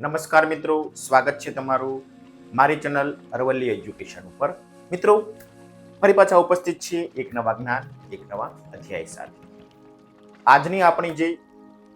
નમસ્કાર મિત્રો, સ્વાગત છે તમારું મારી ચેનલ અરવલ્લી એજ્યુકેશન ઉપર. મિત્રો, ફરી પાછા ઉપસ્થિત છીએ એક નવા જ્ઞાન, એક નવા અધ્યાય સાથે. આજની આપણી જે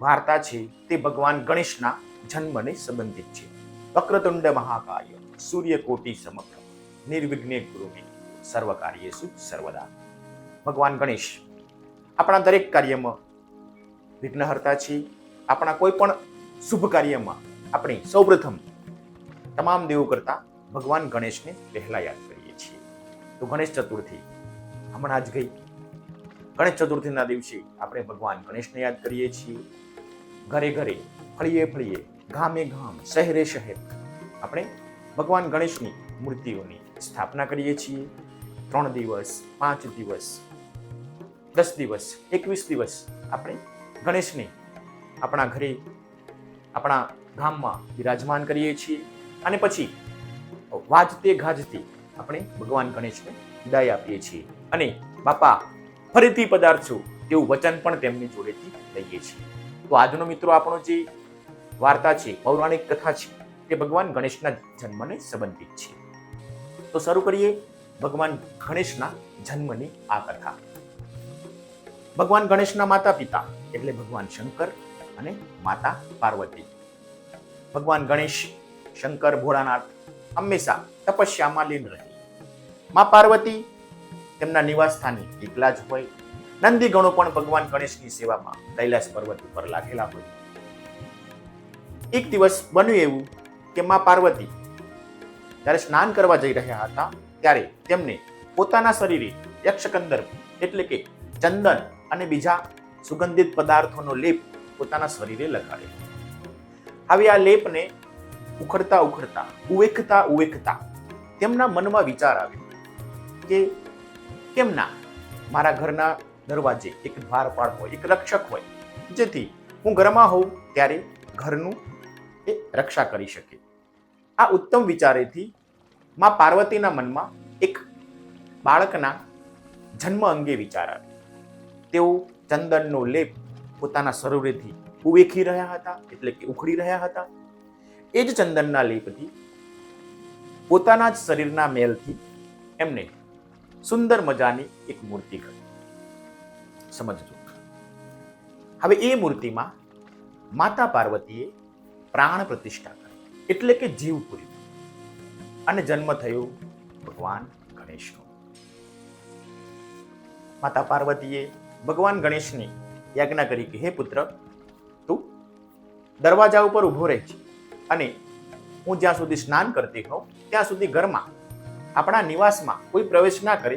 વાર્તા છે તે ભગવાન ગણેશના જન્મને સંબંધિત છે. વક્રતુંડ મહાકાય, સૂર્યકોટી સમગ્ર નિર્વિઘ્ને ગુરુને સર્વ કાર્યેસુ સર્વદા. ભગવાન ગણેશ, આપણા દરેક કાર્યમાં વિઘ્નહર્તા છે આપણા કોઈ પણ શુભ કાર્યમાં આપણે સૌપ્રથમ તમામ દેવો કરતા ભગવાન ગણેશને પહેલા યાદ કરીએ છીએ. તો ગણેશ ચતુર્થી હમણાં જ ગઈ. ગણેશ ચતુર્થીના દિવસે આપણે ભગવાન ગણેશને યાદ કરીએ છીએ. ઘરે ઘરે, ફળીએ ફળીએ, ગામે ગામ, શહેરે શહેર આપણે ભગવાન ગણેશની મૂર્તિઓની સ્થાપના કરીએ છીએ. ત્રણ દિવસ, પાંચ દિવસ, દસ દિવસ, એકવીસ દિવસ આપણે ગણેશને આપણા ઘરે આપણા ગામમાં બિરાજમાન કરીએ છીએ. અને પછી વાજતે ગાજતે આપણે ભગવાન ગણેશને વિદાય આપીએ છીએ. અને બાપા, ફરીથી પધારશો તેવું વચન પણ તેમની જોડેથી લઈએ છીએ. તો આજનો મિત્રો આપણો જે વાર્તા છે, પૌરાણિક કથા છે, તે ભગવાન ગણેશના જન્મને સંબંધિત છે. તો શરૂ કરીએ ભગવાન ગણેશના જન્મની આ કથા. ભગવાન ગણેશના માતા પિતા એટલે ભગવાન શંકર અને માતા પાર્વતી. ભગવાન ગણેશ, શંકર, ભોળાનાથ, હંમેશા તપસ્યામાં લીન રહે. મા પાર્વતી તેમના નિવાસ સ્થાને એકલા જ હોય. નંદી ગણો પણ ભગવાન ગણેશની સેવામાં કૈલાસ પર્વત ઉપર લાગેલા હોય. એક દિવસ બન્યું એવું કે મા પાર્વતી જ્યારે સ્નાન કરવા જઈ રહ્યા હતા ત્યારે તેમને પોતાના શરીરે યક્ષકંદર એટલે કે ચંદન અને બીજા સુગંધિત પદાર્થોનો લેપ પોતાના શરીરે લગાડ્યો. હવે આ લેપને ઉખડતા ઉખડતા ઉવેખતા ઉવેખતા તેમના મનમાં વિચાર આવ્યો કે કેમ ના? મારા ઘરના દરવાજે એક દ્વારપાળ હોય, એક રક્ષક હોય, જેથી હું ઘરમાં હોઉં ત્યારે ઘરનું એ રક્ષા કરી શકે. આ ઉત્તમ વિચારેથી માં પાર્વતીના મનમાં એક બાળકના જન્મ અંગે વિચાર આવ્યો. તેઓ ચંદનનો લેપ પોતાના શરીરેથી ઉવેખી રહ્યા હતા, એટલે કે ઉખડી રહ્યા હતા. એ જ ચંદનના લેપથી પોતાના જ શરીરના મેલથી એમને સુંદર મજાની એક મૂર્તિ કરી સમજજો. હવે એ મૂર્તિમાં માતા પાર્વતીએ પ્રાણ પ્રતિષ્ઠા કરી, એટલે કે જીવ પૂર્યું. અને જન્મ થયો ભગવાન ગણેશનો. માતા પાર્વતીએ ભગવાન ગણેશની યાજ્ઞા કરી કે, હે પુત્ર દરવાજા ઉપર ઊભો રહે છે. અને હું જ્યાં સુધી સ્નાન કરતી હોઉં, ત્યાં સુધી ઘરમાં આપણા નિવાસમાં કોઈ પ્રવેશ ના કરે,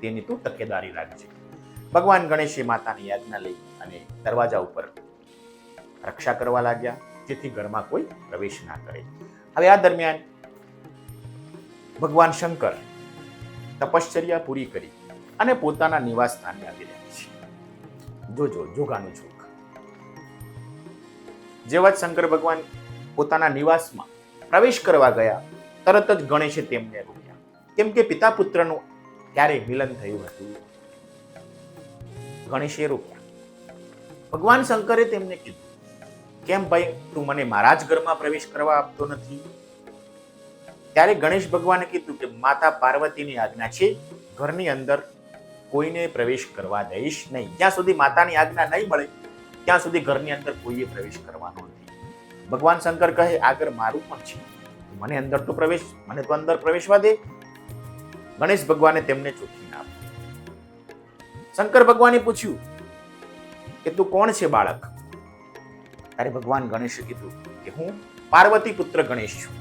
તેની તું તકેદારી રાખજે. ભગવાન ગણેશે માતાની યાદના લઈ અને દરવાજા ઉપર રક્ષા કરવા લાગ્યા, જેથી ઘરમાં કોઈ પ્રવેશ ના કરે. હવે આ દરમિયાન ભગવાન શંકર તપશ્ચર્યા પૂરી કરી અને પોતાના નિવાસ સ્થાને આવી રહ્યા છે. જોજો, જોગાનું જોગ જેવા જ શંકર ભગવાન પોતાના નિવાસમાં પ્રવેશ કરવા ગયા, તરત જ ગણેશે તેમને રોક્યા. કેમ કે પિતા પુત્રનું ક્યારે મિલન થયું હતું. ગણેશે રોક્યા. ભગવાન શંકરે તેમને કીધું, કેમ ભાઈ, તું મને મારા જ ઘરમાં પ્રવેશ કરવા આપતો નથી? ત્યારે ગણેશ ભગવાને કીધું કે, માતા પાર્વતીની આજ્ઞા છે, ઘરની અંદર કોઈને પ્રવેશ કરવા દઈશ નહીં. જ્યાં સુધી માતાની આજ્ઞા નહીં મળે ત્યાં સુધી ઘરની અંદર કોઈએ પ્રવેશ કરવાનો નથી. ભગવાન શંકર કહે, આગળ મારું પણ છે. મને અંદર તો પ્રવેશ, મને તો અંદર પ્રવેશવા દે. ગણેશ ભગવાને તેમને ચોખ્ખી ના શંકર ભગવાને પૂછ્યું કે, તું કોણ છે બાળક? ત્યારે ભગવાન ગણેશે કીધું કે, હું પાર્વતી પુત્ર ગણેશ છું.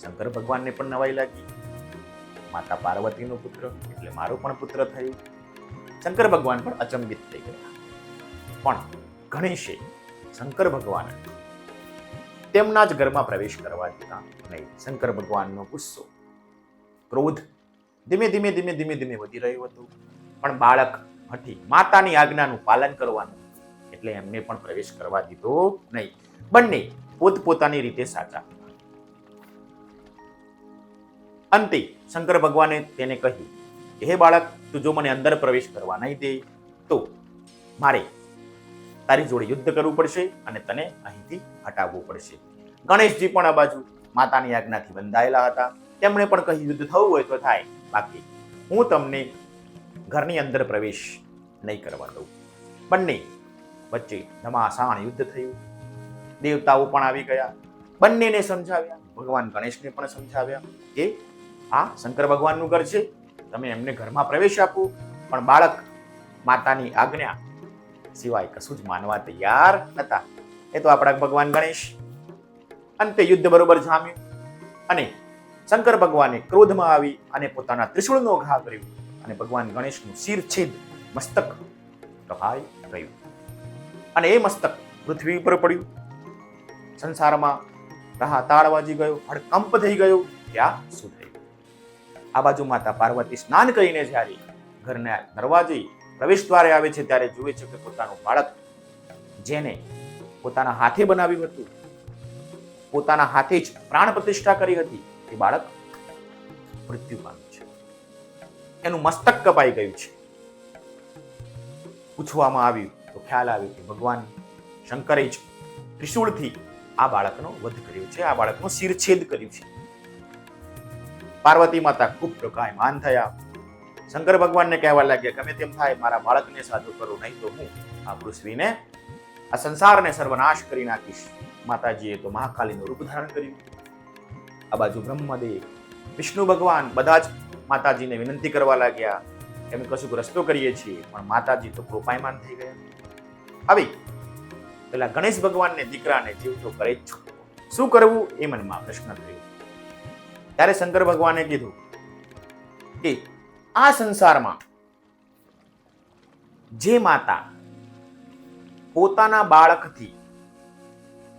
શંકર ભગવાનને પણ નવાઈ લાગી. માતા પાર્વતીનો પુત્ર, એટલે મારો પણ પુત્ર થયું. શંકર ભગવાન પણ અચંબિત થઈ ગયા. પણ ગણેશે શંકર ભગવાન તેમના જ ઘરમાં પ્રવેશ કરવા દીધા નહીં, શંકર ભગવાનનો ગુસ્સો, ક્રોધ ધીમે ધીમે ધીમે ધીમે ધીમે વધી રહ્યો હતો. પણ બાળક હતી, માતાની આજ્ઞાનું પાલન કરવાનું એટલે એમને પણ પ્રવેશ કરવા દીધો નહીં. બંને પોતપોતાની રીતે સાચા. અંતે શંકર ભગવાને તેને કહ્યું, હે બાળક, તું જો મને અંદર પ્રવેશ કરવા નહીં દે, તો મારે તારી જોડે યુદ્ધ કરવું પડશે અને તને અહીંથી હટાવવું પડશે. ગણેશજી પણ આ બાજુ માતાની આજ્ઞાથી બંધાયેલા હતા. તેમણે પણ કહ્યું, યુદ્ધ થવું હોય તો થાય. બાકી હું તમને ઘરની અંદર પ્રવેશ નહીં કરવા દઉં. બંને વચ્ચે ધમાસાણ યુદ્ધ થયું. દેવતાઓ પણ આવી ગયા. બંનેને સમજાવ્યા. ભગવાન ગણેશને પણ સમજાવ્યા કે આ શંકર ભગવાનનું ઘર છે. તમે એમને ઘરમાં પ્રવેશ આપો. પણ બાળક માતાની આજ્ઞા સિવાય કશું જ માનવા તૈયાર નતા એ તો આપણા ભગવાન ગણેશ. અંતે યુદ્ધ બરોબર જામ્યું. અને શંકર ભગવાને ક્રોધમાં આવી અને પોતાના ત્રિશૂળનો ઘા કર્યો. અને ભગવાન ગણેશનું શિર છેદ મસ્તક કપાઈ ગયું. અને એ મસ્તક પૃથ્વી ઉપર પડ્યું. સંસારમાં રાહ તાળ વાજી ગયો, હડકંપ થઈ ગયો, ત્યાં શું થયું આ બાજુ માતા પાર્વતી સ્નાન કરીને જ્યારે ઘરના દરવાજે પ્રવેશ દ્વારે આવે છે ત્યારે જુએ છે કે પોતાનું બાળક જેને પોતાના હાથે બનાવ્યું હતું, પોતાના હાથે જ પ્રાણ પ્રતિષ્ઠા કરી હતી, એ બાળક મૃત્યુ પામ્યું છે. એનું મસ્તક કપાઈ ગયું છે. પૂછવામાં આવ્યું, તો ખ્યાલ આવ્યો કે ભગવાન શંકરે જ ત્રિશુળથી આ બાળકનો વધ કર્યો છે, આ બાળકનો શિરછેદ કર્યું છે. પાર્વતી માતા ખૂબ પ્રકાયમાન થયા. શંકર ભગવાનને કહેવા લાગ્યા ગમે તેમ થાય, મારા બાળકને સાધુ કરો, નહીં તો હું આ પૃથ્વીને, આ સંસારને સર્વનાશ કરી નાખીશ. માતાજીએ તો મહાકાલીનું રૂપ ધારણ કર્યું. આ બાજુ બ્રહ્મદેવ, વિષ્ણુ ભગવાન બધા જ માતાજીને વિનંતી કરવા લાગ્યા એમ કશું રસ્તો કરીએ છીએ, પણ માતાજી તો કૃપાયમાન થઈ ગયા. આવી, પેલા ગણેશ ભગવાનને દીકરાને જીવતો કરે જ છું શું કરવું? એ મનમાં પ્રશ્ન થયો. ત્યારે શંકર ભગવાને કીધું કે આ સંસારમાં જે માતા પોતાના બાળકથી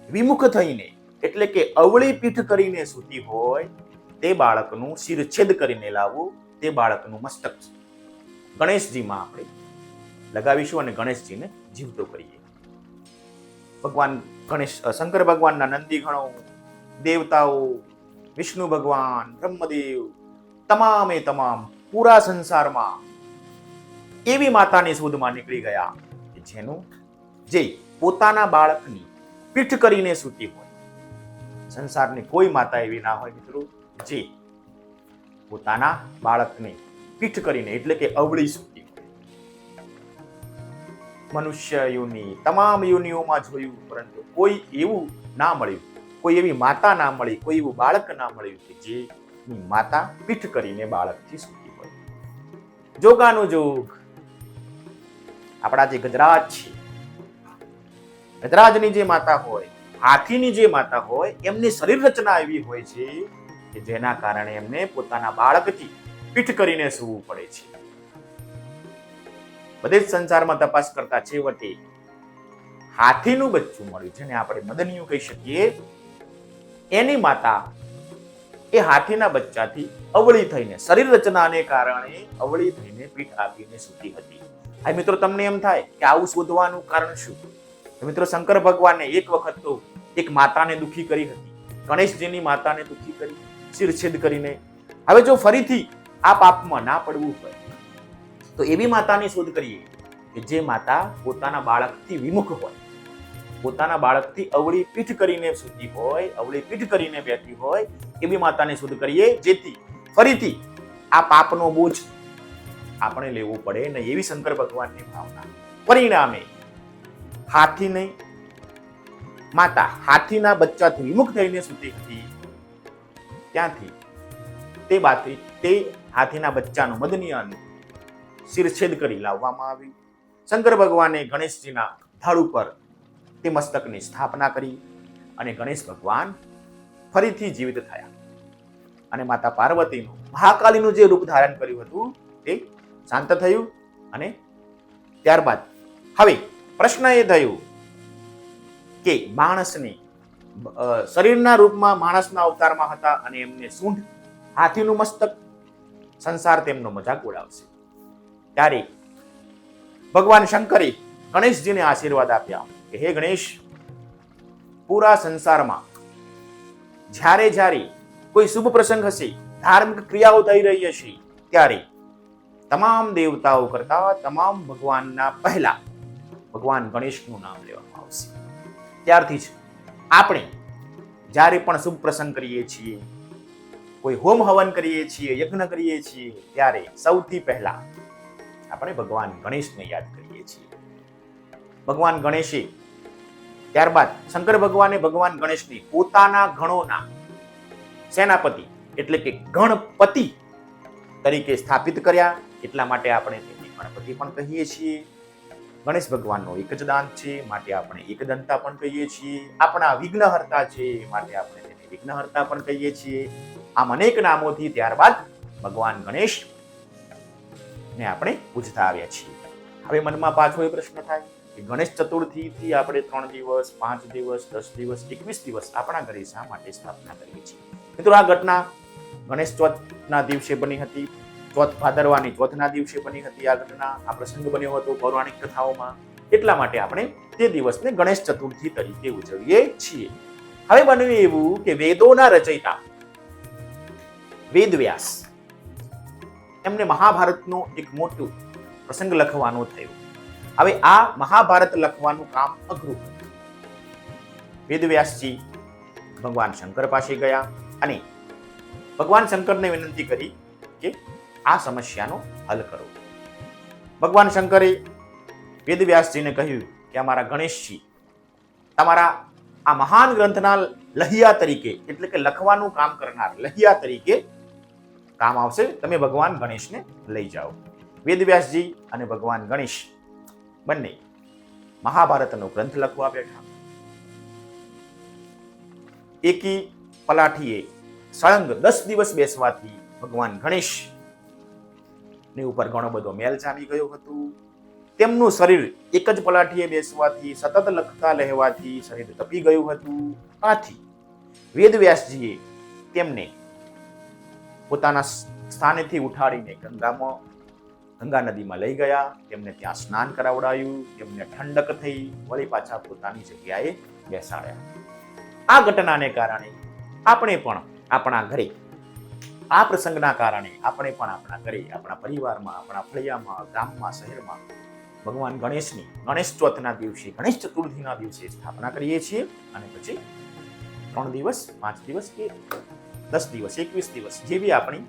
વિમુખ થઈને, એટલે કે અવળી પીઠ કરીને સૂતી હોય, તે બાળકનું શિરછેદ કરીને લાવવું, તે બાળકનું મસ્તક છે. ગણેશજીમાં આપણે લગાવીશું અને ગણેશજીને જીવતો કરીએ. ભગવાન ગણેશ શંકર ભગવાનના નંદી ગણો દેવતાઓ, વિષ્ણુ ભગવાન, બ્રહ્મદેવ, તમામે તમામ પૂરા સંસારમાં એવી માતાની શોધમાં નીકળી ગયા જેનું જે પોતાના બાળકની પીઠ કરીને સૂતી હોય. સંસારની કોઈ માતા એવી ના હોય મિત્રો, જે પોતાના બાળકને પીઠ કરીને, એટલે કે અવળી સૂતી હોય. મનુષ્ય યોની, તમામ યોનિઓમાં જોયું, પરંતુ કોઈ એવું ના મળ્યું. કોઈ એવી માતા ના મળી, કોઈ એવું બાળક ના મળ્યું કે જે માતા પીઠ કરીને બાળકથી સૂતી જોગાનો જોગ. આપણા જે ગજરાજ છે, ગજરાજની જે માતા હોય, હાથીની જે માતા હોય, એમની શરીર રચના એવી હોય છે કે જેના કારણે એમને પોતાના બાળકથી પીઠ કરીને સૂવું પડે છે. બધે જ સંસારમાં તપાસ કરતા છેવટે હાથીનું બચ્ચું મળ્યું જેને આપણે મદનિયું કહી શકીએ. એની માતા એ હાથીના બચ્ચાથી અવળી થઈને, શરીર રચનાને કારણે અવળી થઈને પીઠ આપીને સૂતી હતી. આ મિત્રો, તમને એમ થાય કે આવું શોધવાનું કારણ શું? મિત્રો, શંકર ભગવાને એક વખત તો એક માતાને દુખી કરી હતી. ગણેશજીની માતાને દુખી કરી, શિરછેદ કરીને. હવે જો ફરીથી આ પાપમાં ના પડવું હોય, તો એવી માતાની શોધ કરીએ કે જે માતા પોતાના બાળકથી વિમુખ હોય. પોતાના બાળકથી અવળી પીઠ કરીને સૂતી હોય, અવળી પીઠ કરીને બેઠી હોય એવી માતાને શુદ્ધ કરીએ. જેથી ફરીથી આ પાપનો બોજ આપણે લેવો પડે ને એવી શંકર ભગવાનની ભાવના. પરિણામે હાથી નહીં, માતા હાથીના બચ્ચાથી વિમુખ થઈને સૂતી હતી. ત્યાંથી તે બાથી તે હાથીના બચ્ચાનું મદનીય શિરછેદ કરી લાવવામાં આવ્યું. શંકર ભગવાને ગણેશજીના ધડ ઉપર તે મસ્તકની સ્થાપના કરી અને ગણેશ ભગવાન ફરીથી જીવિત થયા. અને માતા પાર્વતીનું મહાકાલીનું જે રૂપ ધારણ કર્યું હતું તે શાંત થયું અને ત્યારબાદ હવે પ્રશ્ન એ થયો કે માણસને શરીરના રૂપમાં માણસના અવતારમાં હતા અને એમને સૂંઢ, હાથીનું મસ્તક, સંસાર તેમનો મજાક ઉડાવશે. ત્યારે ભગવાન શંકરે ગણેશજીને આશીર્વાદ આપ્યા. કે હે ગણેશ, પૂરા સંસારમાં જ્યારે જ્યારે કોઈ શુભ પ્રસંગ હશે, ધાર્મિક ક્રિયાઓ થઈ રહી હશે, ત્યારે તમામ દેવતાઓ કરતા તમામ ભગવાનના પહેલા ભગવાન ગણેશનું નામ લેવામાં આવશે. ત્યારથી જ આપણે જ્યારે પણ શુભ પ્રસંગ કરીએ છીએ, કોઈ હોમ હવન કરીએ છીએ, યજ્ઞ કરીએ છીએ, ત્યારે સૌથી પહેલા આપણે ભગવાન ગણેશને યાદ કરીએ છીએ. ભગવાન ગણેશે ત્યારબાદ શંકર ભગવાને ભગવાન ગણેશને પોતાના ગણોના સેનાપતિ એટલે કે ગણપતિ તરીકે સ્થાપિત કર્યા. એટલા માટે આપણે તેને ગણપતિ પણ કહીએ છીએ. ગણેશ ભગવાનનો એક જ દાંત છે, માટે આપણે એક દંતા પણ કહીએ છીએ. આપણા વિઘ્નહર્તા છે, માટે આપણે તેને વિઘ્નહર્તા પણ કહીએ છીએ. આમ અનેક નામોથી ત્યારબાદ ભગવાન ગણેશ ને આપણે પૂજતા આવ્યા છીએ. હવે મનમાં પાછો એ પ્રશ્ન થાય. ગણેશ ચતુર્થીથી આપણે ત્રણ દિવસ, પાંચ દિવસ, દસ દિવસ, એકવીસ દિવસ આપણા ઘરે શા માટે સ્થાપના કરીએ છીએ? મિત્રો, આ ઘટના ગણેશ ચોથના દિવસે બની હતી. ચોથ ભાદરવાની ચોથના દિવસે બની હતી આ ઘટના. આ પ્રસંગ બન્યો હતો પૌરાણિક કથાઓમાં. એટલા માટે આપણે તે દિવસને ગણેશ ચતુર્થી તરીકે ઉજવીએ છીએ. હવે બન્યું એવું કે વેદોના રચયિતા વેદવ્યાસ. એમને મહાભારતનો એક મોટો પ્રસંગ લખવાનો થયો. હવે આ મહાભારત લખવાનું કામ અઘરું વેદવ્યાસજી ભગવાન શંકર પાસે ગયા અને ભગવાન શંકરને વિનંતી કરી કે આ સમસ્યાનો હલ કરો. ભગવાન શંકરે વેદવ્યાસજીને કહ્યું કે અમારા ગણેશજી તમારા આ મહાન ગ્રંથના લહિયા તરીકે, એટલે કે લખવાનું કામ કરનાર લહિયા તરીકે કામ આવશે. તમે ભગવાન ગણેશને લઈ જાઓ. વેદવ્યાસજી અને ભગવાન ગણેશ બંને મહાભારતનો ગ્રંથ લખવા બેઠા. એકી પલાઠીએ સળંગ દસ દિવસ બેસવાથી ભગવાન ગણેશની ઉપર ઘણો બધો મેલ જામી ગયો હતું. તેમનું શરીર એક જ પલાઠીએ બેસવાથી સતત લખતા રહેવાથી શરીર તપી ગયું હતું. આથી વેદવ્યાસજીએ તેમને પોતાના સ્થાનેથી ઉઠાડીને ગંગામાં ગંગા નદીમાં લઈ ગયા, તેમને ત્યાં સ્નાન કરાવડાયું, તેમને ઠંડક થઈ, વળી પાછા પોતાની જગ્યાએ બેસાડ્યા. આ ઘટનાને કારણે આપણે પણ આપણા ઘરે, આ પ્રસંગના કારણે આપણે પણ આપણા ઘરે, આપણા પરિવારમાં, આપણા ફળિયામાં, ગામમાં, શહેરમાં ભગવાન ગણેશની, ગણેશ ચોથના દિવસે, ગણેશ ચતુર્થીના દિવસે સ્થાપના કરીએ છીએ અને પછી ત્રણ દિવસ, પાંચ દિવસ કે દસ દિવસ, એકવીસ દિવસ જેવી આપણી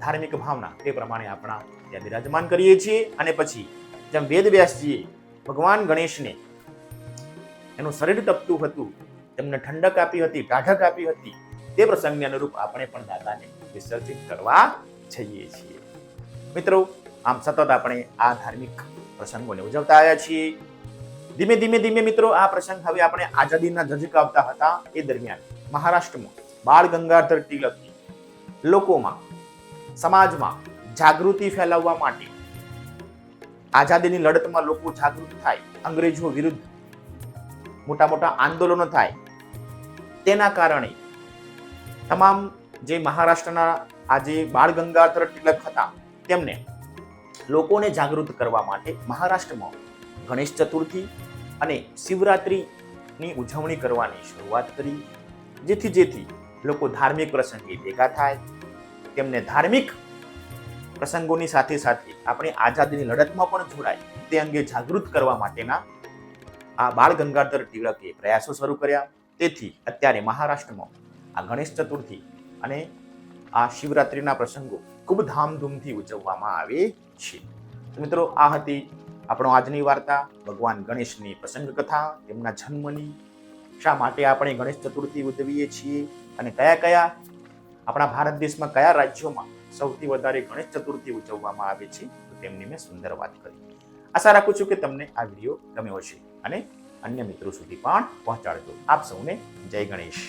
ધાર્મિક ભાવના, તે પ્રમાણે આપણા ત્યાં બિરાજમાન કરીએ છીએ અને પછી જેમ વેદવ્યાસજીએ ભગવાન ગણેશને એનું શરીર તપતું હતું, તેમને ઠંડક આપી હતી ટાઢક આપી હતી, તે પ્રસંગને અનુરૂપ આપણે પણ દાદાને વિસર્જિત કરવા જઈએ છીએ. મિત્રો, આમ સતત આપણે આ ધાર્મિક પ્રસંગોને ઉજવતા આવ્યા છીએ. ધીમે ધીમે ધીમે મિત્રો, આ પ્રસંગ હવે આપણે આઝાદીના ધજકાવતા હતા. એ દરમિયાન મહારાષ્ટ્રમાં બાળ ગંગાધર તિલકની લોકોમાં, સમાજમાં જાગૃતિ ફેલાવવા માટે. આઝાદીની લડતમાં લોકો જાગૃત થાય, અંગ્રેજો વિરુદ્ધ મોટા મોટા આંદોલનો થાય. તેના કારણે તમામ જે મહારાષ્ટ્રના આજે બાળ ગંગાધર તિલક હતા, તેમને લોકોને જાગૃત કરવા માટે મહારાષ્ટ્રમાં ગણેશ ચતુર્થી અને શિવરાત્રિની ઉજવણી કરવાની શરૂઆત કરી. જેથી જેથી લોકો ધાર્મિક પ્રસંગે ભેગા થાય, તેમને ધાર્મિક પ્રસંગોની સાથે સાથે આપણી આઝાદીની લડતમાં પણ જોડાય તે અંગે જાગૃત કરવા માટેના આ બાળ ગંગાધર ટિળકે પ્રયાસો શરૂ કર્યા. તેથી અત્યારે મહારાષ્ટ્રમાં આ ગણેશ ચતુર્થી અને આ શિવરાત્રિના પ્રસંગો ખૂબ ધામધૂમથી ઉજવવામાં આવે છે. મિત્રો, આ હતી આપણો આજની વાર્તા. ભગવાન ગણેશની પ્રસંગ કથા તેમના જન્મની, શા માટે આપણે ગણેશ ચતુર્થી ઉજવીએ છીએ અને કયા કયા આપણા ભારત દેશમાં કયા રાજ્યોમાં સૌથી વધારે ગણેશ ચતુર્થી ઉજવવામાં આવે છે, તો તેમની મેં સુંદર વાત કરી. આશા રાખું છું કે તમને આ વીડિયો ગમ્યો હશે અને અન્ય મિત્રો સુધી પણ પહોંચાડજો. આપ સૌને જય ગણેશ.